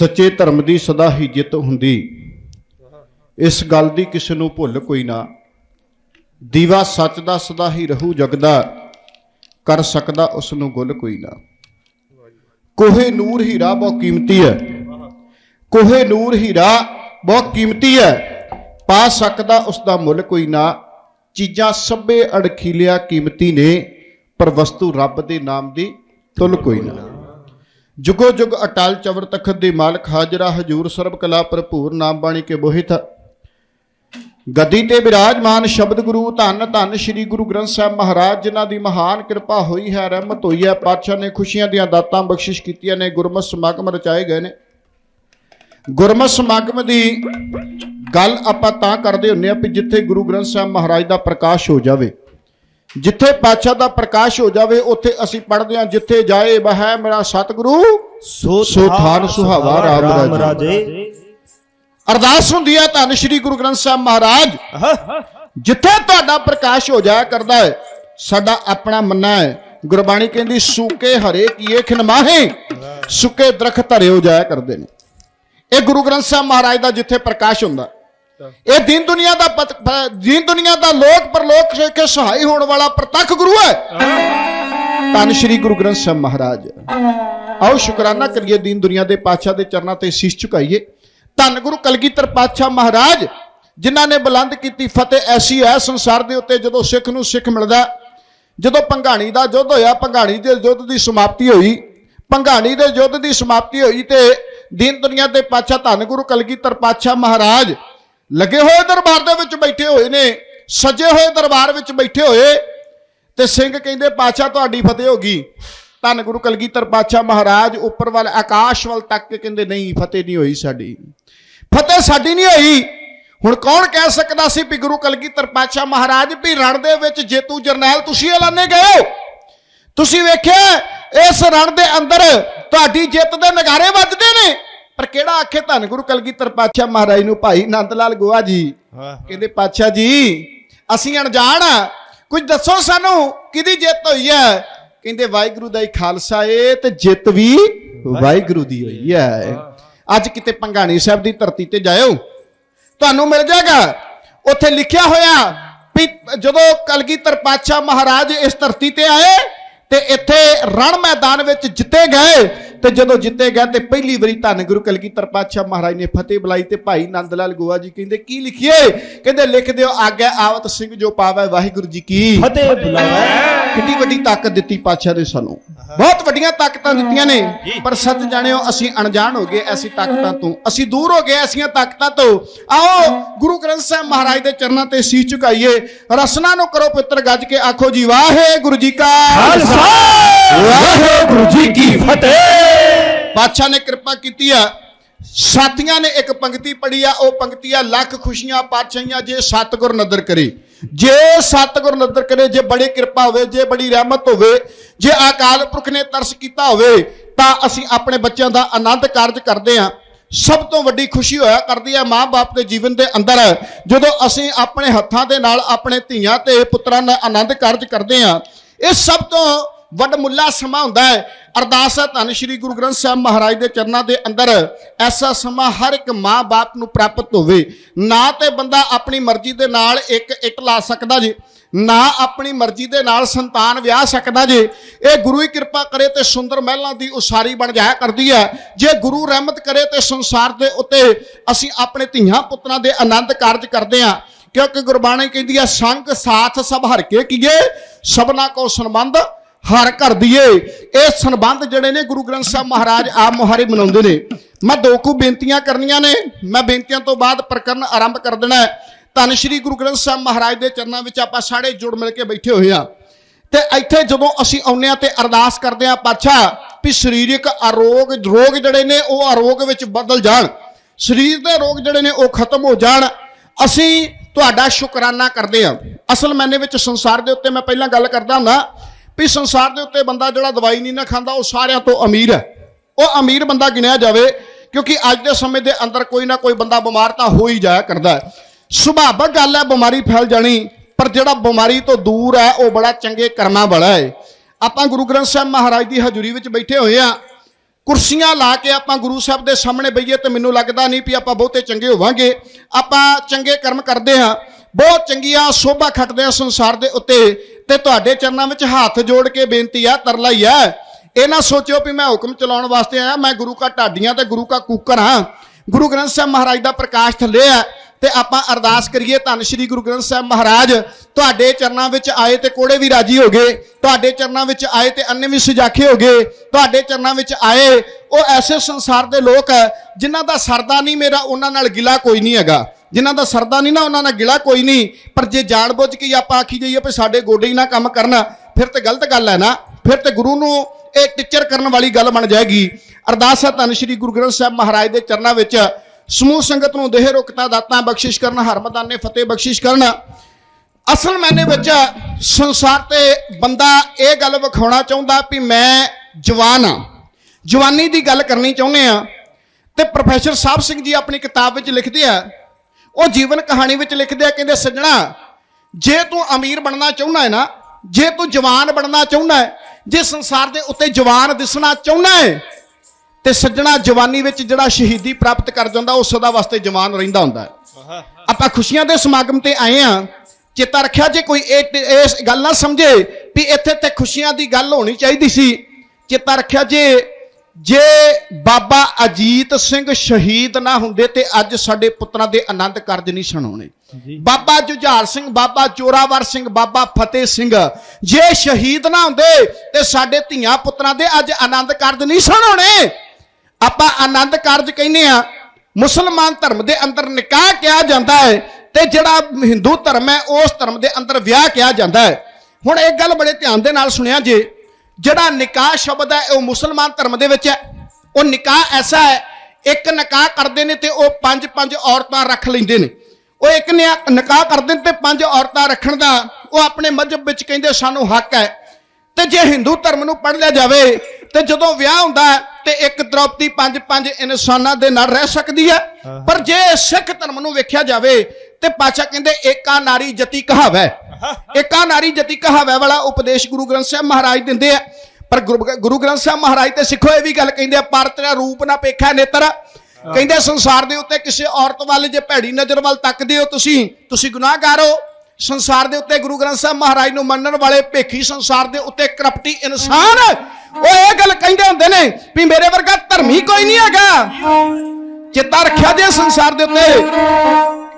ਸੱਚੇ ਧਰਮ ਦੀ ਸਦਾ ਹੀ ਜਿੱਤ ਹੁੰਦੀ। ਇਸ ਗੱਲ ਦੀ ਕਿਸੇ ਨੂੰ ਭੁੱਲ ਕੋਈ ਨਾ। ਦੀਵਾ ਸੱਚ ਦਾ ਸਦਾ ਹੀ ਰਹੂ ਜਗਦਾ, ਕਰ ਸਕਦਾ ਉਸ ਨੂੰ ਗੁੱਲ ਕੋਈ ਨਾ। ਕੋਹੇ ਨੂਰ ਹੀਰਾ ਬਹੁਤ ਕੀਮਤੀ ਹੈ। ਕੋਹੇ ਨੂਰ ਹੀਰਾ ਬਹੁਤ ਕੀਮਤੀ ਹੈ। ਪਾ ਸਕਦਾ ਉਸ ਦਾ ਮੁੱਲ ਕੋਈ ਨਾ। ਚੀਜ਼ਾਂ ਸਭੇ ਅੜਖੀਲਿਆ ਕੀਮਤੀ ਨੇ, ਪਰ ਵਸਤੂ ਰੱਬ ਦੇ ਨਾਮ ਦੀ ਤੁਲ ਕੋਈ ਨਾ। ਜੁਗੋ ਜੁਗ ਅਟਲ ਚਵਰ ਤਖਤ ਦੇ ਮਾਲਕ ਹਾਜ਼ਰਾ, ਹਜੂਰ ਸਰਬ ਕਲਾ ਭਰਪੂਰ, ਨਾਮ ਬਾਣੀ ਕੇ ਬੋਹਿਤ। ਗੱਦੀ ਤੇ ਬਿਰਾਜਮਾਨ ਸ਼ਬਦ ਗੁਰੂ, ਧੰਨ ਧੰਨ ਸ੍ਰੀ ਗੁਰੂ ਗ੍ਰੰਥ ਸਾਹਿਬ ਮਹਾਰਾਜ, ਜਿਨ੍ਹਾਂ ਦੀ ਮਹਾਨ ਕਿਰਪਾ ਹੋਈ ਹੈ, ਰਹਿਮਤ ਹੋਈ ਹੈ, ਪਾਤਸ਼ਾਹ ਨੇ ਖੁਸ਼ੀਆਂ ਦੀਆਂ ਦਾਤਾਂ ਬਖਸ਼ਿਸ਼ ਕੀਤੀਆਂ ਨੇ, ਗੁਰਮਤਿ ਸਮਾਗਮ ਰਚਾਏ ਗਏ ਨੇ। ਗੁਰਮਤਿ ਸਮਾਗਮ ਦੀ ਗੱਲ ਆਪਾਂ ਤਾਂ ਕਰਦੇ ਹੁੰਨੇ ਆ ਵੀ ਜਿੱਥੇ ਗੁਰੂ ਗ੍ਰੰਥ ਸਾਹਿਬ ਮਹਾਰਾਜ ਦਾ ਪ੍ਰਕਾਸ਼ ਹੋ ਜਾਵੇ। ਜਿੱਥੇ ਪਾਤਸ਼ਾਹ ਦਾ ਪ੍ਰਕਾਸ਼ ਹੋ ਜਾਵੇ ਉੱਥੇ ਅਸੀਂ ਪੜ੍ਹਦੇ ਹਾਂ ਜਿੱਥੇ ਜਾਏ ਬਹਿ ਮੇਰਾ ਸਤਿਗੁਰੂ ਸੋ ਥਾਨ ਸੁਹਾਵਾ ਰਾਮ ਰਾਜੇ। ਅਰਦਾਸ ਹੁੰਦੀ ਹੈ ਧੰਨ ਸ੍ਰੀ ਗੁਰੂ ਗ੍ਰੰਥ ਸਾਹਿਬ ਮਹਾਰਾਜ। ਜਿੱਥੇ ਤੁਹਾਡਾ ਪ੍ਰਕਾਸ਼ ਹੋ ਜਾਇਆ ਕਰਦਾ ਹੈ ਸਾਡਾ ਆਪਣਾ ਮੰਨਣਾ ਹੈ। ਗੁਰਬਾਣੀ ਕਹਿੰਦੀ ਸੂਕੇ ਹਰੇ ਕੀਏ ਖਨਮਾਹੇ ਸੁੱਕੇ ਦਰਖਤ ਹਰੇ ਹੋ ਜਾਇਆ ਕਰਦੇ ਨੇ। ਇਹ ਗੁਰੂ ਗ੍ਰੰਥ ਸਾਹਿਬ ਮਹਾਰਾਜ ਦਾ ਜਿੱਥੇ ਪ੍ਰਕਾਸ਼ ਹੁੰਦਾ। ਇਹ ਦੀਨ ਦੁਨੀਆ ਦਾ ਦੀਨ ਦੁਨੀਆ ਦਾ ਲੋਕ ਪਰਲੋਕ ਕੇ ਸਹਾਈ ਹੋਣ ਵਾਲਾ ਪ੍ਰਤੱਖ ਗੁਰੂ ਹੈ। ਧੰਨ ਸ੍ਰੀ ਗੁਰੂ ਗ੍ਰੰਥ ਸਾਹਿਬ ਮਹਾਰਾਜ। ਆਓ ਸ਼ੁਕਰਾਨਾ ਕਰੀਏ ਦੀਨ ਦੁਨੀਆ ਦੇ ਪਾਤਸ਼ਾਹ ਦੇ ਚਰਨਾਂ ਤੇ ਸੀਸ ਝੁਕਾਈਏ। ਧੰਨ ਗੁਰੂ ਕਲਗੀਧਰ ਪਾਤਸ਼ਾਹ ਮਹਾਰਾਜ, ਜਿਨ੍ਹਾਂ ਨੇ ਬੁਲੰਦ ਕੀਤੀ ਫਤਿਹ ਐਸੀ ਹੈ ਸੰਸਾਰ ਦੇ ਉੱਤੇ ਜਦੋਂ ਸਿੱਖ ਨੂੰ ਸਿੱਖ ਮਿਲਦਾ ਜਦੋਂ ਪੰਘਾਣੀ ਦਾ ਯੁੱਧ ਹੋਇਆ, ਪੰਘਾਣੀ ਦੇ ਯੁੱਧ ਦੀ ਸਮਾਪਤੀ ਹੋਈ। ਪੰਘਾਣੀ ਦੇ ਯੁੱਧ ਦੀ ਸਮਾਪਤੀ ਹੋਈ ਤੇ ਦੀਨ ਦੁਨੀਆ ਦੇ ਪਾਤਸ਼ਾਹ ਧੰਨ ਗੁਰੂ ਕਲਗੀਧਰ ਪਾਤਸ਼ਾਹ ਮਹਾਰਾਜ ਲੱਗੇ ਹੋਏ ਦਰਬਾਰ ਦੇ ਵਿੱਚ ਬੈਠੇ ਹੋਏ ਨੇ, ਸਜੇ ਹੋਏ ਦਰਬਾਰ ਵਿੱਚ ਬੈਠੇ ਹੋਏ, ਤੇ ਸਿੰਘ ਕਹਿੰਦੇ, ਪਾਤਸ਼ਾਹ, ਤੁਹਾਡੀ ਫਤਿਹ ਹੋ ਗਈ। ਧੰਨ ਗੁਰੂ ਕਲਗੀਧਰ ਪਾਤਸ਼ਾਹ ਮਹਾਰਾਜ ਉੱਪਰ ਵੱਲ, ਆਕਾਸ਼ ਵੱਲ ਤੱਕ ਕੇ ਕਹਿੰਦੇ, ਨਹੀਂ, ਫਤਿਹ ਨਹੀਂ ਹੋਈ ਸਾਡੀ। ਫਤਿਹ ਸਾਡੀ ਨਹੀਂ ਹੋਈ। ਹੁਣ ਕੌਣ ਕਹਿ ਸਕਦਾ ਸੀ ਵੀ ਗੁਰੂ ਕਲਗੀਧਰ ਪਾਤਸ਼ਾਹ ਮਹਾਰਾਜ, ਵੀ ਰਣ ਦੇ ਵਿੱਚ ਜੇਤੂ ਜਰਨੈਲ ਤੁਸੀਂ ਐਲਾਨੇ ਗਏ ਹੋ? ਤੁਸੀਂ ਵੇਖਿਆ, ਇਸ ਰਣ ਦੇ ਅੰਦਰ ਤੁਹਾਡੀ ਜਿੱਤ ਦੇ ਨਗਾਰੇ ਵੱਜਦੇ ਨੇ। ਪਰ ਕਿਹੜਾ ਆਖੇ ਧੰਨ ਗੁਰੂ ਕਲਗੀਧਰ ਪਾਤਸ਼ਾਹ ਮਹਾਰਾਜ ਨੂੰ ਭਾਈ ਨੰਦ ਲਾਲ ਗੋਆ ਜੀ? ਕਹਿੰਦੇ ਪਾਤਸ਼ਾਹ ਜੀ ਅਸੀਂ ਅਣਜਾਣ ਕੁਝ ਦੱਸੋ ਸਾਨੂੰ ਕਿਹਦੀ ਜਿੱਤ ਹੋਈ ਹੈ? ਕਹਿੰਦੇ ਵਾਹਿਗੁਰੂ ਦਾ ਹੀ ਖਾਲਸਾ ਏ ਤੇ ਜਿੱਤ ਵੀ ਵਾਹਿਗੁਰੂ ਦੀ ਹੋਈ ਹੈ। ਅੱਜ ਕਿਤੇ ਪੰਗਾਣੀ ਸਾਹਿਬ ਦੀ ਧਰਤੀ ਤੇ ਜਾਇਓ। ਤੁਹਾਨੂੰ ਮਿਲ ਜਾਏਗਾ। ਉੱਥੇ ਲਿਖਿਆ ਹੋਇਆ ਵੀ ਜਦੋਂ ਕਲਗੀਧਰ ਪਾਤਸ਼ਾਹ ਮਹਾਰਾਜ ਇਸ ਧਰਤੀ ਤੇ ਆਏ ਤੇ ਇੱਥੇ ਰਣ ਮੈਦਾਨ ਵਿੱਚ ਜਿੱਤੇ ਗਏ ਤੇ ਜਦੋਂ ਜਿੱਤੇ ਗਏ ਤੇ ਪਹਿਲੀ ਵਾਰੀ ਧੰਨ ਗੁਰੂ ਕਲਗੀਧਰ ਪਾਤਸ਼ਾਹ ਮਹਾਰਾਜ ਨੇ ਫਤਿਹ ਬੁਲਾਈ ਤੇ ਭਾਈ ਨੰਦ ਲਾਲ ਗੋਆ ਜੀ ਕਹਿੰਦੇ, ਕੀ ਲਿਖੀਏ? ਕਹਿੰਦੇ, ਲਿਖ ਦਿਓ, ਆਗਿਆ ਆਵਤ ਸਿੰਘ ਜੋ ਪਾਵੈ ਵਾਹਿਗੁਰੂ ਜੀ ਕੀ ਫਤਿਹ ਬੁਲਾਵੇ ਕਿੰਨੀ ਵੱਡੀ ਤਾਕਤ ਦਿੱਤੀ ਪਾਤਸ਼ਾਹ ਨੇ ਸਾਨੂੰ। ਬਹੁਤ ਵੱਡੀਆਂ ਤਾਕਤਾਂ ਦਿੱਤੀਆਂ ਨੇ। ਪਰ ਸੱਚ ਜਾਣਿਓ ਅਸੀਂ ਅਣਜਾਣ ਹੋ ਗਏ ਐਸੀ ਤਾਕਤਾਂ ਤੋਂ। ਅਸੀਂ ਦੂਰ ਹੋ ਗਏ ਐਸੀਆਂ ਤਾਕਤਾਂ ਤੋਂ। ਆਓ ਗੁਰੂ ਗ੍ਰੰਥ ਸਾਹਿਬ ਮਹਾਰਾਜ ਦੇ ਚਰਨਾਂ ਤੇ ਸੀਸ ਝੁਕਾਈਏ। ਰਸਨਾ ਨੂੰ ਕਰੋ ਪਿੱਤਰ ਗੱਜ ਕੇ ਆਖੋ ਜੀ ਵਾਹਿਗੁਰੂ ਜੀ ਕਾ ਖਾਲਸਾ। ਵਾਹਿਗੁਰੂ ਜੀ ਕੀ ਫਤਿਹ। ਬਾਦਸ਼ਾਹ ਨੇ ਕਿਰਪਾ ਕੀਤੀ ਆ। ਸਾਥੀਆਂ ਨੇ ਇੱਕ ਪੰਕਤੀ ਪੜ੍ਹੀ ਆ। ਉਹ ਪੰਕਤੀ ਆ ਲੱਖ ਖੁਸ਼ੀਆਂ ਪਾਤਸ਼ਾਹੀਆਂ ਜੇ ਸਤਿਗੁਰ ਨਦਰ ਕਰੇ। ਜੇ ਸਤਿਗੁਰ ਨਦਰ ਕਰੇ, ਜੇ ਬੜੀ ਕਿਰਪਾ ਹੋਵੇ, ਜੇ ਬੜੀ ਰਹਿਮਤ ਹੋਵੇ, ਜੇ ਅਕਾਲ ਪੁਰਖ ਨੇ ਤਰਸ ਕੀਤਾ ਹੋਵੇ, ਤਾਂ ਅਸੀਂ ਆਪਣੇ ਬੱਚਿਆਂ ਦਾ ਆਨੰਦ ਕਾਰਜ ਕਰਦੇ ਹਾਂ। ਸਭ ਤੋਂ ਵੱਡੀ ਖੁਸ਼ੀ ਹੋਇਆ ਕਰਦੀ ਹੈ, ਮਾਂ-ਬਾਪ ਦੇ ਜੀਵਨ ਦੇ ਅੰਦਰ, ਜਦੋਂ ਅਸੀਂ ਆਪਣੇ ਹੱਥਾਂ ਦੇ ਨਾਲ ਆਪਣੇ ਧੀਆਂ ਤੇ ਪੁੱਤਰਾਂ ਦਾ ਆਨੰਦ ਕਾਰਜ ਕਰਦੇ ਹਾਂ। ਇਹ ਸਭ ਤੋਂ ਵੱਡਮੁੱਲਾ ਸਮਾਂ ਹੁੰਦਾ ਹੈ। ਅਰਦਾਸ ਹੈ ਧੰਨ ਸ਼੍ਰੀ ਗੁਰੂ ਗ੍ਰੰਥ ਸਾਹਿਬ ਮਹਾਰਾਜ ਦੇ ਚਰਨਾਂ ਦੇ ਅੰਦਰ। ਐਸਾ ਸਮਾਂ ਹਰ ਇੱਕ ਮਾਂ-ਬਾਪ ਨੂੰ ਪ੍ਰਾਪਤ ਹੋਵੇ। ਨਾ ਤੇ ਬੰਦਾ ਆਪਣੀ ਮਰਜ਼ੀ ਦੇ ਨਾਲ ਇੱਕ ਇੱਟ ਲਾ ਸਕਦਾ ਜੀ। ਨਾ ਆਪਣੀ ਮਰਜ਼ੀ ਦੇ ਨਾਲ ਸੰਤਾਨ ਵਿਆਹ ਸਕਦਾ ਜੇ। ਇਹ ਗੁਰੂ ਹੀ ਕਿਰਪਾ ਕਰੇ ਤੇ ਸੁੰਦਰ ਮਹਿਲਾਂ ਦੀ ਉਸਾਰੀ ਬਣ ਜਾਇਆ ਕਰਦੀ ਹੈ। ਜੇ ਗੁਰੂ ਰਹਿਮਤ ਕਰੇ ਤੇ ਸੰਸਾਰ ਦੇ ਉੱਤੇ ਅਸੀਂ ਆਪਣੇ ਧੀਆਂ ਪੁੱਤਰਾਂ ਦੇ ਆਨੰਦ ਕਾਰਜ ਕਰਦੇ ਹਾਂ। ਕਿਉਂਕਿ ਗੁਰਬਾਣੀ ਕਹਿੰਦੀ ਹੈ, ਸੰਗ ਸਾਥ ਸਭ ਹਰ ਕੇ ਕੀਏ, ਸਭਨਾ ਕੋ ਸੰਬੰਧ ਹਰ ਘਰ ਦੀਏ। ਇਹ ਸੰਬੰਧ ਜਿਹੜੇ ਨੇ ਗੁਰੂ ਗ੍ਰੰਥ ਸਾਹਿਬ ਮਹਾਰਾਜ ਆਪ ਮੁਹਾਰੇ ਮਨਾਉਂਦੇ ਨੇ। ਮੈਂ ਦੋ ਕੁ ਬੇਨਤੀਆਂ ਕਰਨੀਆਂ ਨੇ। ਮੈਂ ਬੇਨਤੀਆਂ ਤੋਂ ਬਾਅਦ ਪ੍ਰਕਰਨ ਆਰੰਭ ਕਰ ਦੇਣਾ ਧੰਨ ਸ਼੍ਰੀ ਗੁਰੂ ਗ੍ਰੰਥ ਸਾਹਿਬ ਮਹਾਰਾਜ ਦੇ ਚਰਨਾਂ ਵਿੱਚ ਆਪਾਂ ਸਾਰੇ ਜੁੜ ਮਿਲ ਕੇ ਬੈਠੇ ਹੋਏ ਆ ਤੇ ਇੱਥੇ ਜਦੋਂ ਅਸੀਂ ਆਉਂਦੇ ਆ ਤੇ ਅਰਦਾਸ ਕਰਦੇ ਆ ਪਾਤਸ਼ਾਹ ਵੀ ਸਰੀਰਕ ਅਰੋਗ, ਰੋਗ ਜਿਹੜੇ ਨੇ ਉਹ ਅਰੋਗ ਵਿੱਚ ਬਦਲ ਜਾਣ। ਸਰੀਰ ਦੇ ਰੋਗ ਜਿਹੜੇ ਨੇ ਉਹ ਖਤਮ ਹੋ ਜਾਣ। ਅਸੀਂ ਤੁਹਾਡਾ ਸ਼ੁਕਰਾਨਾ ਕਰਦੇ ਆ ਅਸਲ ਮੈਨੇ ਵਿੱਚ ਸੰਸਾਰ ਦੇ ਉੱਤੇ ਮੈਂ ਪਹਿਲਾਂ ਗੱਲ ਕਰਦਾ ਹੁੰਦਾ। ਵੀ ਸੰਸਾਰ ਦੇ ਉੱਤੇ ਬੰਦਾ ਜਿਹੜਾ ਦਵਾਈ ਨਹੀਂ ਨਾ ਖਾਂਦਾ, ਉਹ ਸਾਰਿਆਂ ਤੋਂ ਅਮੀਰ ਹੈ। ਉਹ ਅਮੀਰ ਬੰਦਾ ਗਿਣਿਆ ਜਾਵੇ, ਕਿਉਂਕਿ ਅੱਜ ਦੇ ਸਮੇਂ ਦੇ ਅੰਦਰ ਕੋਈ ਨਾ ਕੋਈ ਬੰਦਾ ਬਿਮਾਰ ਤਾਂ ਹੋ ਹੀ ਜਾਇਆ ਕਰਦਾ ਹੈ। ਸੁਭਾਵਕ ਗੱਲ ਹੈ, ਬਿਮਾਰੀ ਫੈਲ ਜਾਣੀ, ਪਰ ਜਿਹੜਾ ਬਿਮਾਰੀ ਤੋਂ ਦੂਰ ਹੈ, ਉਹ ਬੜਾ ਚੰਗੇ ਕਰਮਾਂ ਵਾਲਾ ਹੈ। ਆਪਾਂ ਗੁਰੂ ਗ੍ਰੰਥ ਸਾਹਿਬ ਮਹਾਰਾਜ ਦੀ ਹਜ਼ੂਰੀ ਵਿੱਚ ਬੈਠੇ ਹੋਏ ਆ ਕੁਰਸੀਆਂ ਲਾ ਕੇ ਆਪਾਂ ਗੁਰੂ ਸਾਹਿਬ ਦੇ ਸਾਹਮਣੇ ਬਈਏ ਤੇ ਮੈਨੂੰ ਲੱਗਦਾ ਨਹੀਂ ਵੀ ਆਪਾਂ ਬਹੁਤੇ ਚੰਗੇ ਹੋਵਾਂਗੇ। ਆਪਾਂ ਚੰਗੇ ਕਰਮ ਕਰਦੇ ਹਾਂ, ਬਹੁਤ ਚੰਗੀਆਂ ਸੋਭਾ ਖੱਟਦੇ ਆ ਸੰਸਾਰ ਦੇ ਉੱਤੇ। ਤੇ ਤੁਹਾਡੇ ਚਰਨਾਂ ਵਿੱਚ ਹੱਥ ਜੋੜ ਕੇ ਬੇਨਤੀ ਆ, ਤਰਲਾ ਹੀ ਆ। ਇਹ ਨਾ ਸੋਚਿਓ ਵੀ ਮੈਂ ਹੁਕਮ ਚਲਾਉਣ ਵਾਸਤੇ ਆਇਆ, ਮੈਂ ਗੁਰੂ ਕਾ ਢਾਡੀਆਂ ਤੇ ਗੁਰੂ ਕਾ ਕੂਕਰ ਹਾਂ। ਗੁਰੂ ਗ੍ਰੰਥ ਸਾਹਿਬ ਮਹਾਰਾਜ ਦਾ ਪ੍ਰਕਾਸ਼ ਥੱਲੇ ਆ ਤੇ ਆਪਾਂ ਅਰਦਾਸ ਕਰੀਏ ਧੰਨ ਸ਼੍ਰੀ ਗੁਰੂ ਗ੍ਰੰਥ ਸਾਹਿਬ ਮਹਾਰਾਜ। ਤੁਹਾਡੇ ਚਰਨਾਂ ਵਿੱਚ ਆਏ ਤੇ ਕੋੜੇ ਵੀ ਰਾਜੀ ਹੋ ਗਏ, ਤੁਹਾਡੇ ਚਰਨਾਂ ਵਿੱਚ ਆਏ ਤੇ ਅੰਨੇ ਵੀ ਸਜਾਖੇ ਹੋ ਗਏ, ਤੁਹਾਡੇ ਚਰਨਾਂ ਵਿੱਚ ਆਏ, ਉਹ ਐਸੇ ਸੰਸਾਰ ਦੇ ਲੋਕ ਹੈ ਜਿਨ੍ਹਾਂ ਦਾ ਸਰਦਾ ਨਹੀਂ ਮੇਰਾ, ਉਹਨਾਂ ਨਾਲ ਗਿਲਾ ਕੋਈ ਨਹੀਂ ਹੈਗਾ। ਜਿਨ੍ਹਾਂ ਦਾ ਸਰਦਾ ਨਹੀਂ ਨਾ, ਉਹਨਾਂ ਨਾਲ ਗਿਲਾ ਕੋਈ ਨਹੀਂ। ਪਰ ਜੇ ਜਾਣ ਬੁੱਝ ਕੇ ਆਪਾਂ ਆਖੀ ਜਾਈਏ ਵੀ ਸਾਡੇ ਗੋਡੇ ਹੀ ਨਾ ਕੰਮ ਕਰਨ, ਫਿਰ ਤੇ ਗਲਤ ਗੱਲ ਹੈ ਨਾ। ਫਿਰ ਤੇ ਗੁਰੂ ਨੂੰ ਇਹ ਟੀਚਰ ਕਰਨ ਵਾਲੀ ਗੱਲ ਬਣ ਜਾਏਗੀ। ਅਰਦਾਸ ਹੈ ਧੰਨ ਸ਼੍ਰੀ ਗੁਰੂ ਗ੍ਰੰਥ ਸਾਹਿਬ ਮਹਾਰਾਜ ਦੇ ਚਰਨਾਂ ਵਿੱਚ। ਸਮੂਹ ਸੰਗਤ ਨੂੰ ਦੇਹ ਰੁਕਤਾ, ਦਾਤਾਂ ਬਖਸ਼ਿਸ਼ ਕਰਨ ਹਰਮਦਾਨੇ ਫਤਿਹ ਬਖਸ਼ਿਸ਼ ਕਰਨ। ਅਸਲ ਮੈਨੇ ਵਿੱਚ ਸੰਸਾਰ ਤੇ ਬੰਦਾ ਇਹ ਗੱਲ ਵਿਖਾਉਣਾ ਚਾਹੁੰਦਾ ਵੀ ਮੈਂ ਜਵਾਨ ਆ ਜਵਾਨੀ ਦੀ ਗੱਲ ਕਰਨੀ ਚਾਹੁੰਦੇ ਆ ਤੇ ਪ੍ਰੋਫੈਸਰ ਸਾਹਿਬ ਸਿੰਘ ਜੀ ਆਪਣੀ ਕਿਤਾਬ ਵਿੱਚ ਲਿਖਦੇ ਆ ਉਹ ਜੀਵਨ ਕਹਾਣੀ ਵਿੱਚ ਲਿਖਦੇ ਆ, ਕਹਿੰਦੇ, ਸੱਜਣਾ, ਜੇ ਤੂੰ ਅਮੀਰ ਬਣਨਾ ਚਾਹੁੰਦਾ ਹੈ ਨਾ, ਜੇ ਤੂੰ ਜਵਾਨ ਬਣਨਾ ਚਾਹੁੰਦਾ ਹੈ, ਜੇ ਸੰਸਾਰ ਦੇ ਉੱਤੇ ਜਵਾਨ ਦਿਸਣਾ ਚਾਹੁੰਦਾ ਹੈ, ਤੇ ਸੱਜਣਾ ਜਵਾਨੀ ਵਿੱਚ ਜਿਹੜਾ ਸ਼ਹੀਦੀ ਪ੍ਰਾਪਤ ਕਰ ਜਾਂਦਾ, ਉਹ ਸਦਾ ਵਾਸਤੇ ਜਵਾਨ ਰਹਿੰਦਾ ਹੁੰਦਾ ਹੈ। ਆਪਾਂ ਖੁਸ਼ੀਆਂ ਦੇ ਸਮਾਗਮ ਤੇ ਆਏ ਆ ਚੇਤਾ ਰੱਖਿਆ, ਜੇ ਕੋਈ ਇਹ ਇਸ ਗੱਲ ਨਾ ਸਮਝੇ ਵੀ ਇੱਥੇ ਤੇ ਖੁਸ਼ੀਆਂ ਦੀ ਗੱਲ ਹੋਣੀ ਚਾਹੀਦੀ ਸੀ, ਚੇਤਾ ਰੱਖਿਆ ਜੇ ਜੇ ਬਾਬਾ ਅਜੀਤ ਸਿੰਘ ਸ਼ਹੀਦ ਨਾ ਹੁੰਦੇ ਤੇ ਅੱਜ ਸਾਡੇ ਪੁੱਤਰਾਂ ਦੇ ਆਨੰਦ ਕਾਰਜ ਨਹੀਂ ਸੁਣਾਉਣੇ ਬਾਬਾ ਜੁਝਾਰ ਸਿੰਘ ਬਾਬਾ ਚੋਰਾਵਰ ਸਿੰਘ ਬਾਬਾ ਫਤਿਹ ਸਿੰਘ ਜੇ ਸ਼ਹੀਦ ਨਾ ਹੁੰਦੇ ਤੇ ਸਾਡੇ ਧੀਆਂ ਪੁੱਤਰਾਂ ਦੇ ਅੱਜ ਆਨੰਦ ਕਾਰਜ ਨਹੀਂ ਸੁਣਾਉਣੇ ਆਪਾਂ ਆਨੰਦ ਕਾਰਜ ਕਹਿੰਦੇ ਆ ਮੁਸਲਮਾਨ ਧਰਮ ਦੇ ਅੰਦਰ ਨਿਕਾਹ ਕਿਹਾ ਜਾਂਦਾ ਹੈ ਤੇ ਜਿਹੜਾ ਹਿੰਦੂ ਧਰਮ ਹੈ ਉਸ ਧਰਮ ਦੇ ਅੰਦਰ ਵਿਆਹ ਕਿਹਾ ਜਾਂਦਾ ਹੈ। ਹੁਣ ਇੱਕ ਗੱਲ ਬੜੇ ਧਿਆਨ ਦੇ ਨਾਲ ਸੁਣਿਆ ਜੇ ਜਿਹੜਾ ਨਿਕਾਹ ਸ਼ਬਦ ਹੈ ਉਹ ਮੁਸਲਮਾਨ ਧਰਮ ਦੇ ਵਿੱਚ ਹੈ। ਉਹ ਨਿਕਾਹ ਐਸਾ ਹੈ ਇੱਕ ਨਿਕਾਹ ਕਰਦੇ ਨੇ ਤੇ ਉਹ ਪੰਜ ਪੰਜ ਔਰਤਾਂ ਰੱਖ ਲੈਂਦੇ ਨੇ। ਉਹ ਇੱਕ ਨਿਕਾਹ ਕਰਦੇ ਨੇ ਤੇ ਪੰਜ ਔਰਤਾਂ ਰੱਖਣ ਦਾ ਉਹ ਆਪਣੇ ਮਜਹਬ ਵਿੱਚ ਕਹਿੰਦੇ ਸਾਨੂੰ ਹੱਕ ਹੈ। ਤੇ ਜੇ ਹਿੰਦੂ ਧਰਮ ਨੂੰ ਪੜ੍ਹ ਲਿਆ ਜਾਵੇ ਤੇ ਜਦੋਂ ਵਿਆਹ ਹੁੰਦਾ ਤੇ ਇੱਕ ਦ੍ਰੋਪਦੀ ਪੰਜ ਪੰਜ ਇਨਸਾਨਾਂ ਦੇ ਨਾਲ ਰਹਿ ਸਕਦੀ ਹੈ। ਪਰ ਜੇ ਸਿੱਖ ਧਰਮ ਨੂੰ ਵੇਖਿਆ ਜਾਵੇ ਤੇ ਪਾਚਾ ਕਹਿੰਦੇ ਏਕਾ ਨਾਰੀ ਜਤੀ ਕਹਾਵੈ। ਏਕਾ ਨਾਰੀ ਜਤੀ ਕਹਾਵੈ ਵਾਲਾ ਉਪਦੇਸ਼ ਗੁਰੂ ਗ੍ਰੰਥ ਸਾਹਿਬ ਮਹਾਰਾਜ ਦਿੰਦੇ ਆ। ਪਰ ਗੁਰੂ ਗੁਰੂ ਗ੍ਰੰਥ ਸਾਹਿਬ ਮਹਾਰਾਜ ਤੇ ਸਿੱਖੋ ਇਹ ਵੀ ਗੱਲ ਕਹਿੰਦੇ ਆ ਪਰ ਤੇਰਾ ਰੂਪ ਨਾ ਪੇਖਾ ਨੇਤਰ। ਕਹਿੰਦੇ ਸੰਸਾਰ ਦੇ ਉੱਤੇ ਕਿਸੇ ਔਰਤ ਵੱਲ ਜੇ ਭੈੜੀ ਨਜ਼ਰ ਵੱਲ ਤੱਕਦੇ ਹੋ ਤੁਸੀਂ ਤੁਸੀਂ ਗੁਨਾਹਗਾਰ ਹੋ। ਸੰਸਾਰ ਦੇ ਉੱਤੇ ਗੁਰੂ ਗ੍ਰੰਥ ਸਾਹਿਬ ਮਹਾਰਾਜ ਨੂੰ ਮੰਨਣ ਵਾਲੇ ਭੇਖੀ ਸੰਸਾਰ ਦੇ ਉੱਤੇ ਕਰਪਟੀ ਇਨਸਾਨ। ਉਹ ਇਹ ਗੱਲ ਕਹਿੰਦੇ ਹੁੰਦੇ ਨੇ ਵੀ ਮੇਰੇ ਵਰਗਾ ਧਰਮੀ ਕੋਈ ਨਹੀਂ ਹੈਗਾ। ਚੇਤਾ ਰੱਖਿਆ ਜੇ ਸੰਸਾਰ ਦੇ ਉੱਤੇ।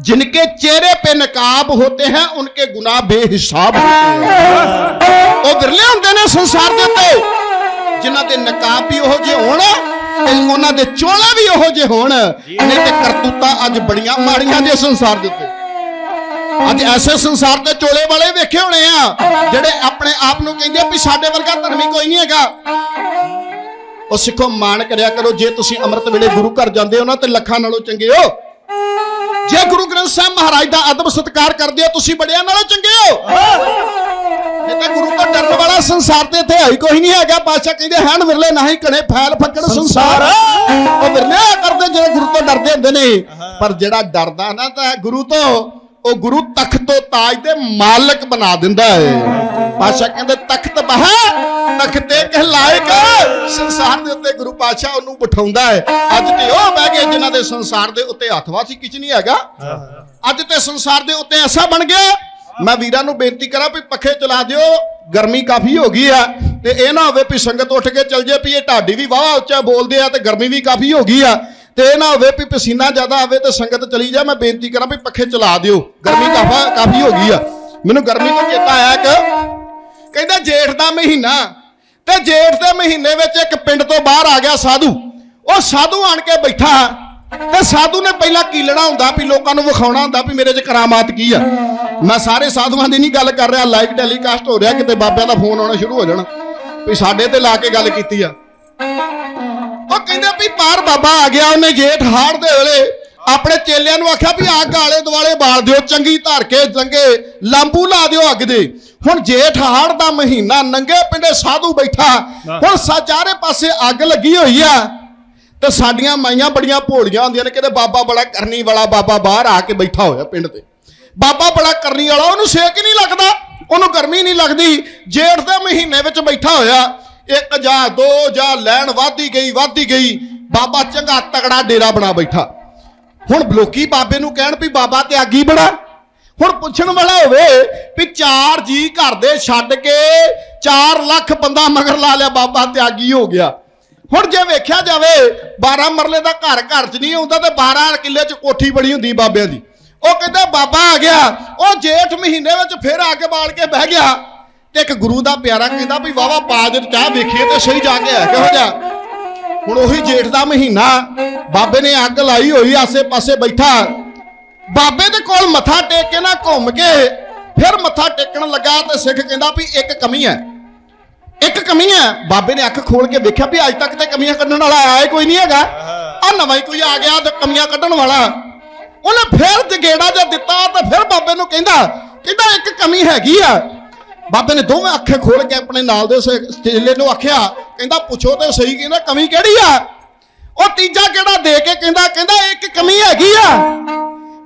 जिनके चेहरे पे नकाब होते हैं उनके गुनाह बेहिसाब होते हैं ਉਹ ਵਿਰਲੇ ਹੁੰਦੇ ਨੇ ਸੰਸਾਰ ਦੇ ਉੱਤੇ ਜਿਨ੍ਹਾਂ ਦੇ ਨਕਾਬ ਵੀ ਉਹੋ ਜਿਹੇ ਹੋਣ ਤੇ ਉਹਨਾਂ ਦੇ ਚੋਲੇ ਵੀ ਉਹੋ ਜਿਹੇ ਹੋਣ ਨਹੀਂ ਤੇ ਕਰਤੂਤਾਂ ਅੱਜ ਬੜੀਆਂ ਮਾੜੀਆਂ ਜੇ ਸੰਸਾਰ ਦੇ ਉੱਤੇ ਅੱਜ ਐਸੇ ਸੰਸਾਰ ਦੇ ਚੋਲੇ ਵਾਲੇ ਵੇਖੇ ਹੋਣੇ ਆ ਜਿਹੜੇ ਆਪਣੇ ਆਪ ਨੂੰ ਕਹਿੰਦੇ ਆ ਵੀ ਸਾਡੇ ਵਰਗਾ ਧਰਮੀ ਕੋਈ ਨਹੀਂ ਹੈਗਾ ਉਹ ਸਿੱਖੋ ਮਾਣ ਕਰਿਆ ਕਰੋ ਜੇ ਤੁਸੀਂ ਅੰਮ੍ਰਿਤ ਵੇਲੇ ਗੁਰੂ ਘਰ ਜਾਂਦੇ ਹੋ ਨਾ ਤੇ ਲੱਖਾਂ ਨਾਲੋਂ ਚੰਗੇ ਹੋ ਜੇ ਗੁਰੂ ਗ੍ਰੰਥ ਸਾਹਿਬ ਮਹਾਰਾਜ ਦਾ ਅਦਬ ਸਤਿਕਾਰ ਕਰਦੇ ਹੋ, ਤੁਸੀਂ ਬੜਿਆਂ ਨਾਲੋਂ ਚੰਗੇ ਹੋ। ਇਹ ਤਾਂ ਗੁਰੂ ਤੋਂ ਡਰਨ ਵਾਲਾ ਸੰਸਾਰ ਤੇ ਇੱਥੇ ਹੈ ਹੀ ਕੋਈ ਨਹੀਂ ਹੈਗਾ। ਬਾਦਸ਼ਾਹ ਕਹਿੰਦੇ ਹਨ ਵਿਰਲੇ ਨਹੀਂ ਕਣੇ ਫੈਲ ਫੱਕੜ ਸੰਸਾਰ। ਉਹ ਵਿਰਲੇ ਕਰਦੇ, ਜਿਹੜੇ ਗੁਰੂ ਤੋਂ ਡਰਦੇ ਹੁੰਦੇ ਨੇ। ਪਰ ਜਿਹੜਾ ਡਰਦਾ ਨਾ ਤਾਂ ਗੁਰੂ ਤੋਂ। ਉਹ ਗੁਰੂ ਤਖਤ ਤੋਂ ਤਾਜ ਦੇ ਮਾਲਕ ਬਣਾ ਦਿੰਦਾ ਹੈ। ਬਾਦਸ਼ਾਹ ਕਹਿੰਦੇ, ਤਖਤ ਬਹਾ, ਤਖਤੇ ਕਹਿਲਾਇਕ ਸੰਸਾਰ ਦੇ ਉੱਤੇ ਗੁਰੂ ਪਾਤਸ਼ਾਹ ਉਹਨੂੰ ਬਿਠਾਉਂਦਾ ਹੈ। ਅੱਜ ਤੇ ਉਹ ਬਹਿ ਗਏ ਜਿਨ੍ਹਾਂ ਦੇ ਸੰਸਾਰ ਦੇ ਉੱਤੇ ਹੱਥਵਾਸੀ ਕਿਛ ਨਹੀਂ ਹੈਗਾ। ਅੱਜ ਤੇ ਸੰਸਾਰ ਦੇ ਉੱਤੇ ਐਸਾ ਬਣ ਗਿਆ। ਮੈਂ ਵੀਰਾਂ ਨੂੰ ਬੇਨਤੀ ਕਰਾਂ ਵੀ ਪੱਖੇ ਚਲਾ ਦਿਓ, ਗਰਮੀ ਕਾਫੀ ਹੋ ਗਈ ਆ, ਤੇ ਇਹ ਨਾ ਹੋਵੇ ਵੀ ਸੰਗਤ ਉੱਠ ਕੇ ਚੱਲ ਜੇ ਵੀ ਇਹ ਢਾਡੀ ਵੀ ਵਾਹ ਉੱਚਾ ਬੋਲਦੇ ਆ ਤੇ ਗਰਮੀ ਵੀ ਕਾਫੀ ਹੋ ਗਈ ਆ। ਤੇ ਇਹ ਨਾ ਹੋਵੇ ਵੀ ਪਸੀਨਾ ਜ਼ਿਆਦਾ ਆਵੇ ਤੇ ਸੰਗਤ ਚਲੀ ਜਾ ਮੈਂ ਬੇਨਤੀ ਕਰਾਂ ਵੀ ਪੱਖੇ ਚਲਾ ਦਿਓ। ਗਰਮੀ ਕਾਫਾ ਕਾਫੀ ਹੋ ਗਈ ਆ। ਮੈਨੂੰ ਗਰਮੀ ਤੋਂ ਚੇਤਾ ਆਇਆ ਕਿ ਕਹਿੰਦਾ ਜੇਠ ਦਾ ਮਹੀਨਾ। ਤੇ ਜੇਠ ਦੇ ਮਹੀਨੇ ਵਿੱਚ ਇੱਕ ਪਿੰਡ ਤੋਂ ਬਾਹਰ ਆ ਗਿਆ ਸਾਧੂ। ਉਹ ਸਾਧੂ ਆਣ ਕੇ ਬੈਠਾ ਤੇ ਸਾਧੂ ਨੇ ਪਹਿਲਾਂ ਕੀਲਣਾ ਹੁੰਦਾ ਵੀ ਲੋਕਾਂ ਨੂੰ ਵਿਖਾਉਣਾ ਹੁੰਦਾ ਵੀ ਮੇਰੇ 'ਚ ਕਰਾਮਾਤ ਕੀ ਆ। ਮੈਂ ਸਾਰੇ ਸਾਧੂਆਂ ਦੀ ਨਹੀਂ ਗੱਲ ਕਰ ਰਿਹਾ ਲਾਈਵ ਟੈਲੀਕਾਸਟ ਹੋ ਰਿਹਾ, ਕਿਤੇ ਬਾਬਿਆਂ ਦਾ ਫੋਨ ਆਉਣਾ ਸ਼ੁਰੂ ਹੋ ਜਾਣਾ। ਵੀ ਸਾਡੇ ਤੇ ਲਾ ਕੇ ਗੱਲ ਕੀਤੀ ਆ। ਉਹ ਕਹਿੰਦੇ ਵੀ ਪਾਰ ਬਾਬਾ ਆ ਗਿਆ ਉਹਨੇ ਜੇਠ ਹਾੜ ਦੇ ਵੇਲੇ ਆਪਣੇ ਚੇਲਿਆਂ ਨੂੰ ਆਖਿਆ ਵੀ ਅੱਗ ਆਲੇ ਦੁਆਲੇ ਬਾਲ ਦਿਓ ਚੰਗੀ ਧਰ ਕੇ ਲੰਗੇ ਲਾਂਬੂ ਲਾ ਦਿਓ ਅੱਗ ਦੇ। ਹੁਣ ਜੇਠ ਹਾੜ ਦਾ ਮਹੀਨਾ ਨੰਗੇ ਪਿੰਡੇ ਸਾਧੂ ਬੈਠਾ। ਹੁਣ ਸਾਚਾਰੇ ਪਾਸੇ ਅੱਗ ਲੱਗੀ ਹੋਈ ਆ। ਤੇ ਸਾਡੀਆਂ ਮਾਈਆਂ ਬੜੀਆਂ ਭੋਲੀਆਂ ਹੁੰਦੀਆਂ ਨੇ ਕਹਿੰਦੇ ਬਾਬਾ ਬੜਾ ਕਰਨੀ ਵਾਲਾ ਬਾਬਾ ਬਾਹਰ ਆ ਕੇ ਬੈਠਾ ਹੋਇਆ ਪਿੰਡ ਤੇ। ਬਾਬਾ ਬੜਾ ਕਰਨੀ ਵਾਲਾ ਉਹਨੂੰ ਸੇਕ ਹੀ ਨਹੀਂ ਲੱਗਦਾ ਉਹਨੂੰ ਗਰਮੀ ਨਹੀਂ ਲੱਗਦੀ। ਜੇਠ ਦੇ ਮਹੀਨੇ ਵਿੱਚ ਬੈਠਾ ਹੋਇਆ ਇੱਕ ਜਾਂ ਦੋ ਜਾਂ ਲੈਣ ਵਾਧੀ ਗਈ ਵਾਧੀ ਗਈ। ਬਾਬਾ ਚੰਗਾ ਤਗੜਾ ਡੇਰਾ ਬਣਾ ਬੈਠਾ। ਹੁਣ ਲੋਕੀ ਬਾਬੇ ਨੂੰ ਕਹਿਣ ਵੀ ਬਾਬਾ ਤਿਆਗੀ ਬਣਾ ਹੁਣ ਪੁੱਛਣ ਵਾਲਾ ਹੋਵੇ ਵੀ ਚਾਰ ਜੀ ਘਰ ਦੇ ਛੱਡ ਕੇ 4 ਲੱਖ ਬੰਦਾ ਮਗਰ ਲਾ ਲਿਆ ਬਾਬਾ ਤਿਆਗੀ ਹੋ ਗਿਆ। ਹੁਣ ਜੇ ਵੇਖਿਆ ਜਾਵੇ 12 ਮਰਲੇ ਦਾ ਘਰ ਘਰ 'ਚ ਨਹੀਂ ਆਉਂਦਾ ਤੇ 12 ਕਿੱਲੇ 'ਚ ਕੋਠੀ ਬੜੀ ਹੁੰਦੀ ਬਾਬਿਆਂ ਦੀ। ਉਹ ਕਹਿੰਦਾ, ਬਾਬਾ ਆ ਗਿਆ। ਉਹ ਜੇਠ ਮਹੀਨੇ ਵਿੱਚ ਫਿਰ ਆ ਕੇ ਬਾਲ ਕੇ ਬਹਿ ਗਿਆ। ਤੇ ਇੱਕ ਗੁਰੂ ਦਾ ਪਿਆਰਾ ਕਹਿੰਦਾ ਵੀ ਵਾਵਾ ਬਾਜ ਚਾਹ ਵੇਖੀਏ ਤੇ ਸਹੀ ਜਾ ਕੇ ਆ ਕਿਹੋ ਜਿਹਾ। ਹੁਣ ਉਹੀ ਜੇਠ ਦਾ ਮਹੀਨਾ, ਬਾਬੇ ਨੇ ਅੱਗ ਲਾਈ ਹੋਈ ਆਸੇ-ਪਾਸੇ ਬੈਠਾ। ਬਾਬੇ ਦੇ ਕੋਲ ਮੱਥਾ ਟੇਕ ਕੇ ਨਾ ਘੁੰਮ ਕੇ, ਫਿਰ ਮੱਥਾ ਟੇਕਣ ਲੱਗਾ ਤੇ ਸਿੱਖ ਕਹਿੰਦਾ ਵੀ ਇੱਕ ਕਮੀ ਹੈ। ਇੱਕ ਕਮੀ ਹੈ। ਬਾਬੇ ਨੇ ਅੱਖ ਖੋਲ ਕੇ ਵੇਖਿਆ ਵੀ ਅੱਜ ਤੱਕ ਤੇ ਕਮੀਆਂ ਕੱਢਣ ਵਾਲਾ ਆਇਆ ਹੀ ਕੋਈ ਨਹੀਂ ਹੈਗਾ। ਆ ਨਵਾਂ ਹੀ ਕੋਈ ਆ ਗਿਆ ਤੇ ਕਮੀਆਂ ਕੱਢਣ ਵਾਲਾ। ਉਹਨੇ ਫਿਰ ਜਗੇੜਾ ਜਿਹਾ ਦਿੱਤਾ ਤੇ ਫਿਰ ਬਾਬੇ ਨੂੰ ਕਹਿੰਦਾ ਕਹਿੰਦਾ ਇੱਕ ਕਮੀ ਹੈਗੀ ਆ। ਬਾਬੇ ਨੇ ਦੋਵੇਂ ਅੱਖੇ ਖੋਲ ਕੇ ਆਪਣੇ ਨਾਲ ਦੇ ਚੇਲੇ ਨੂੰ ਆਖਿਆ, ਕਹਿੰਦਾ, ਪੁੱਛੋ ਤੇ ਸਹੀ ਕਹਿੰਦਾ ਕਮੀ ਕਿਹੜੀ ਆ? ਉਹ ਤੀਜਾ ਕਿਹੜਾ ਦੇ ਕੇ ਕਹਿੰਦਾ ਕਹਿੰਦਾ, ਇੱਕ ਕਮੀ ਹੈਗੀ ਆ।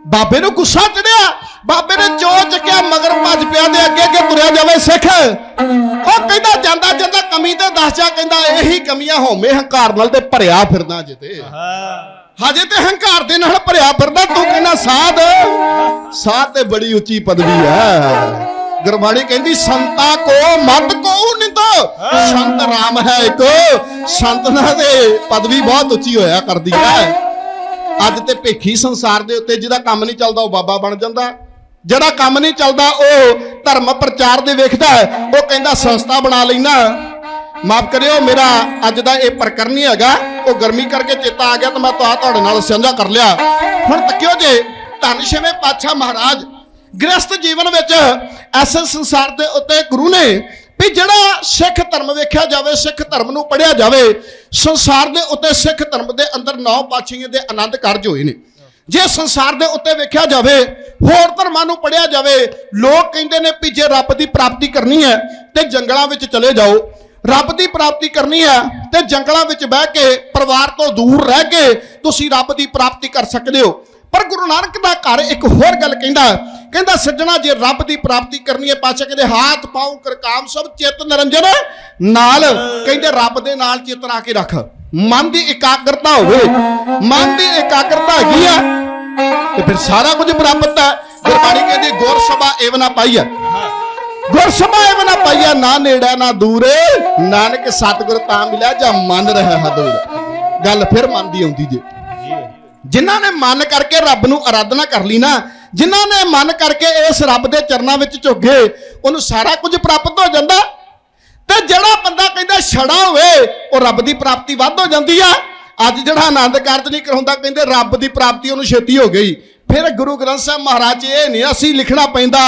ਬਾਬੇ ਨੂੰ ਗੁੱਸਾ ਚੜਿਆ। ਬਾਬੇ ਨੇ ਚੋ ਚੱਕਿਆ, ਮਗਰ ਭੱਜ ਪਿਆ ਤੇ ਅੱਗੇ ਅੱਗੇ ਤੁਰਿਆ ਜਾਵੇ ਸਿੱਖ। ਉਹ ਕਹਿੰਦਾ, ਜਾਂਦਾ ਜਾਂਦਾ ਕਮੀ ਤੇ ਦੱਸ ਜਾ, ਕਹਿੰਦਾ, ਇਹੀ ਕਮੀਆਂ ਹੋਵੇਂ ਹੰਕਾਰ ਨਾਲ ਤੇ ਭਰਿਆ ਫਿਰਦਾ ਜਿੱਤੇ ਹਜੇ ਤੇ ਹੰਕਾਰ ਦੇ ਨਾਲ ਭਰਿਆ ਫਿਰਦਾ, ਤੂੰ ਕਹਿੰਦਾ, ਸਾਧ ਸਾਧ ਤੇ ਬੜੀ ਉੱਚੀ ਪਦਵੀ ਹੈ। ਗੁਰਬਾਣੀ ਕਹਿੰਦੀ ਸੰਤਾ ਕੋ ਮਤ ਕੋ ਨਿੰਦ? ਸੰਤ ਰਾਮ ਹੈ ਇੱਕ। ਸੰਤ ਨਾ ਦੇ ਪਦਵੀ ਬਹੁਤ ਉੱਚੀ ਹੋਇਆ ਕਰਦੀ ਹੈ। ਅੱਜ ਤੇ ਭੇਖੀ ਸੰਸਾਰ ਦੇ ਉੱਤੇ ਜਿਹਦਾ ਕੰਮ ਨਹੀਂ ਚੱਲਦਾ ਉਹ ਬਾਬਾ ਬਣ ਜਾਂਦਾ। ਜਿਹੜਾ ਕੰਮ ਨਹੀਂ ਚੱਲਦਾ ਉਹ ਧਰਮ ਪ੍ਰਚਾਰ ਦੇ ਵੇਖਦਾ ਉਹ ਕਹਿੰਦਾ ਸੰਸਥਾ ਬਣਾ ਲੈਣਾ ਮਾਫ ਕਰਿਓ ਮੇਰਾ ਅੱਜ ਦਾ ਇਹ ਪ੍ਰਕਰਣ ਹੀ ਹੈਗਾ। ਉਹ ਗਰਮੀ ਕਰਕੇ ਚੇਤਾ ਆ ਗਿਆ ਤਾਂ ਮੈਂ ਤਾਂ ਤੁਹਾਡੇ ਨਾਲ ਸਾਂਝਾ ਕਰ ਲਿਆ। ਹੁਣ ਤੱਕਿਓ ਜੇ ਧੰਨ ਛੇਵੇਂ ਪਾਤਸ਼ਾਹ ਮਹਾਰਾਜ ਗ੍ਰਸਥ ਜੀਵਨ ਵਿੱਚ ਐਸੇ ਸੰਸਾਰ ਦੇ ਉੱਤੇ ਗੁਰੂ ਨੇ ਵੀ ਜਿਹੜਾ ਸਿੱਖ ਧਰਮ ਵੇਖਿਆ ਜਾਵੇ, ਸਿੱਖ ਧਰਮ ਨੂੰ ਪੜਿਆ ਜਾਵੇ, ਸੰਸਾਰ ਦੇ ਉੱਤੇ ਸਿੱਖ ਧਰਮ ਦੇ ਅੰਦਰ ਨੌ ਪਾਤਸ਼ਾਹੀਆਂ ਦੇ ਆਨੰਦ ਕਾਰਜ ਹੋਏ ਨੇ। ਜੇ ਸੰਸਾਰ ਦੇ ਉੱਤੇ ਵੇਖਿਆ ਜਾਵੇ, ਹੋਰ ਧਰਮਾਂ ਨੂੰ ਪੜਿਆ ਜਾਵੇ, ਲੋਕ ਕਹਿੰਦੇ ਨੇ ਵੀ ਜੇ ਰੱਬ ਦੀ ਪ੍ਰਾਪਤੀ ਕਰਨੀ ਹੈ, ਤੇ ਜੰਗਲਾਂ ਵਿੱਚ ਚਲੇ ਜਾਓ। ਰੱਬ ਦੀ ਪ੍ਰਾਪਤੀ ਕਰਨੀ ਹੈ, ਤੇ ਜੰਗਲਾਂ ਵਿੱਚ ਬਹਿ ਕੇ, ਪਰਿਵਾਰ ਤੋਂ ਦੂਰ ਰਹਿ ਕੇ ਤੁਸੀਂ ਰੱਬ ਦੀ ਪ੍ਰਾਪਤੀ ਕਰ ਸਕਦੇ ਹੋ। ਪਰ ਗੁਰੂ ਨਾਨਕ ਦਾ ਘਰ ਇੱਕ ਹੋਰ ਗੱਲ ਕਹਿੰਦਾ ਕਹਿੰਦਾ ਸੱਜਣਾ ਜੇ ਰੱਬ ਦੀ ਪ੍ਰਾਪਤੀ ਕਰਨੀ ਹੈ ਪਾਛੇ ਕਹਿੰਦੇ ਹਾਥ ਪਾਉ ਕਰ ਸਭ ਚਿੱਤ ਨਿਰੰਜਨ ਨਾਲ, ਕਹਿੰਦੇ ਰੱਬ ਦੇ ਨਾਲ ਚਿੱਤ ਲਾ ਕੇ ਰੱਖ। ਮਨ ਦੀ ਇਕਾਗਰਤਾ ਹੋਵੇ, ਮਨ ਦੀ ਇਕਾਗਰਤਾ ਹੈਗੀ ਆ, ਤੇ ਫਿਰ ਸਾਰਾ ਕੁਝ ਪ੍ਰਾਪਤ ਹੈ। ਗੁਰਬਾਣੀ ਕਹਿੰਦੀ ਗੁਰ ਸਭਾ ਏਵ ਨਾ ਪਾਈਆ ਗੁਰ ਸਭਾ ਏਵ ਨਾ ਪਾਈਆ ਨਾ ਨੇੜਾ, ਨਾ ਦੂਰ, ਨਾਨਕ ਸਤਿਗੁਰ ਤਾਂ ਮਿਲਿਆ ਜਾਂ ਮਨ ਰਹਿ ਹਦੂਰ ਗੱਲ ਫਿਰ ਮਨ ਦੀ ਆਉਂਦੀ ਜੇ। ਜਿਨ੍ਹਾਂ ਨੇ ਮਨ ਕਰਕੇ ਰੱਬ ਨੂੰ ਆਰਾਧਨਾ ਕਰ ਲਈ ਨਾ, ਜਿਨ੍ਹਾਂ ਨੇ ਮਨ ਕਰਕੇ ਇਸ ਰੱਬ ਦੇ ਚਰਨਾਂ ਵਿੱਚ ਝੁੱਗੇ ਉਹਨੂੰ ਸਾਰਾ ਕੁਝ ਪ੍ਰਾਪਤ ਹੋ ਜਾਂਦਾ। ਤੇ ਜਿਹੜਾ ਬੰਦਾ ਕਹਿੰਦਾ ਛੜਾ ਹੋਵੇ, ਉਹ ਰੱਬ ਦੀ ਪ੍ਰਾਪਤੀ ਵੱਧ ਹੋ ਜਾਂਦੀ ਆ। ਅੱਜ ਜਿਹੜਾ ਆਨੰਦ ਕਾਰਜ ਨਹੀਂ ਕਰਾਉਂਦਾ, ਕਹਿੰਦੇ ਰੱਬ ਦੀ ਪ੍ਰਾਪਤੀ ਉਹਨੂੰ ਛੇਤੀ ਹੋ ਗਈ। ਫਿਰ ਗੁਰੂ ਗ੍ਰੰਥ ਸਾਹਿਬ ਮਹਾਰਾਜ ਇਹ ਨਹੀਂ ਅਸੀਂ ਲਿਖਣਾ ਪੈਂਦਾ।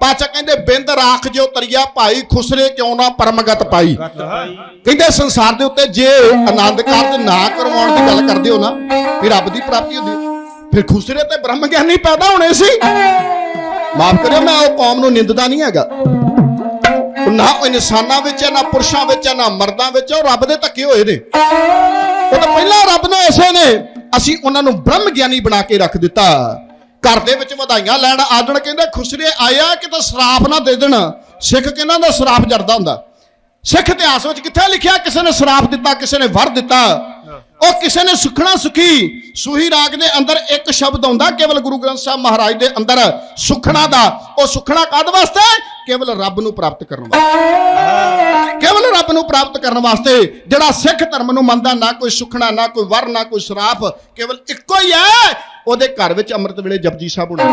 ਪਾਚਾ ਕਹਿੰਦੇ ਬਿੰਦ ਰਾਖ ਜੋ ਤਰੀਆ ਭਾਈ ਖੁਸਰੇ ਕਿਉਂ ਨਾ ਪਰਮਗਤ ਪਾਈ। ਕਹਿੰਦੇ ਸੰਸਾਰ ਦੇ ਉੱਤੇ ਜੇ ਆਨੰਦ ਕਾਰਜ ਨਾ ਕਰਵਾਉਣ ਦੀ ਗੱਲ ਕਰਦੇ ਹੋ ਨਾ ਫਿਰ ਰੱਬ ਦੀ ਪ੍ਰਾਪਤੀ ਹੁੰਦੀ। ਫਿਰ ਖੁਸਰੇ ਤੇ ਬ੍ਰਹਮ ਗਿਆਨੀ ਪੈਦਾ ਹੋਣੇ ਸੀ। ਮਾਫ ਕਰਿਓ ਮੈਂ ਉਹ ਕੌਮ ਨੂੰ ਨਿੰਦਦਾ ਨਹੀਂ ਹੈਗਾ। ਨਾ ਇਨਸਾਨਾਂ ਵਿੱਚ ਹੈ ਨਾ ਪੁਰਸ਼ਾਂ ਵਿੱਚ ਹੈ ਨਾ ਮਰਦਾਂ ਵਿੱਚ ਉਹ ਰੱਬ ਦੇ ਧੱਕੇ ਹੋਏ ਨੇ। ਉਹ ਤਾਂ ਪਹਿਲਾਂ ਰੱਬ ਨੇ ਐਸੇ ਨੇ। ਅਸੀਂ ਉਹਨਾਂ ਨੂੰ ਬ੍ਰਹਮ ਗਿਆਨੀ ਬਣਾ ਕੇ ਰੱਖ ਦਿੱਤਾ। ਘਰ ਦੇ ਵਿੱਚ ਵਧਾਈਆਂ ਲੈਣ ਆਦਣ ਕਹਿੰਦੇ, ਖੁਸਰੇ ਆਇਆ ਕਿ ਤਾਂ ਸਰਾਪ ਨਾ ਦੇ ਦੇਣ। ਸਿੱਖ ਕਹਿੰਦਾ ਦਾ ਸਰਾਫ ਜਰਦਾ ਹੁੰਦਾ? ਸਿੱਖ ਇਤਿਹਾਸ ਵਿੱਚ ਕਿੱਥੇ ਲਿਖਿਆ, ਕਿਸੇ ਨੇ ਸਰਾਪ ਦਿੱਤਾ, ਕਿਸੇ ਨੇ ਵਰ ਦਿੱਤਾ। ਉਹ ਕਿਸੇ ਨੇ ਸੁਖਣਾ ਸੁਖੀ, ਸੂਹੀ ਰਾਗ ਦੇ ਅੰਦਰ ਇੱਕ ਸ਼ਬਦ ਆਉਂਦਾ, ਕੇਵਲ ਗੁਰੂ ਗ੍ਰੰਥ ਸਾਹਿਬ ਮਹਾਰਾਜ ਦੇ ਅੰਦਰ। ਸੁਖਣਾ ਦਾ, ਉਹ ਸੁਖਣਾ ਕਦ ਵਾਸਤੇ? ਕੇਵਲ ਰੱਬ ਨੂੰ ਪ੍ਰਾਪਤ ਕਰਨ ਵਾਸਤੇ। ਕੇਵਲ ਰੱਬ ਨੂੰ ਪ੍ਰਾਪਤ ਕਰਨ ਵਾਸਤੇ, ਜਿਹੜਾ ਸਿੱਖ ਧਰਮ ਨੂੰ ਮੰਨਦਾ, ਨਾ ਕੋਈ ਸੁਖਣਾ, ਨਾ ਕੋਈ ਵਰ, ਨਾ ਕੋਈ ਸਰਾਫ ਕੇਵਲ ਇੱਕੋ ਹੀ ਹੈ, ਉਹਦੇ ਘਰ ਵਿੱਚ ਅੰਮ੍ਰਿਤ ਵੇਲੇ ਜਪਜੀ ਸਾਹਿਬ ਹੋਣਾ।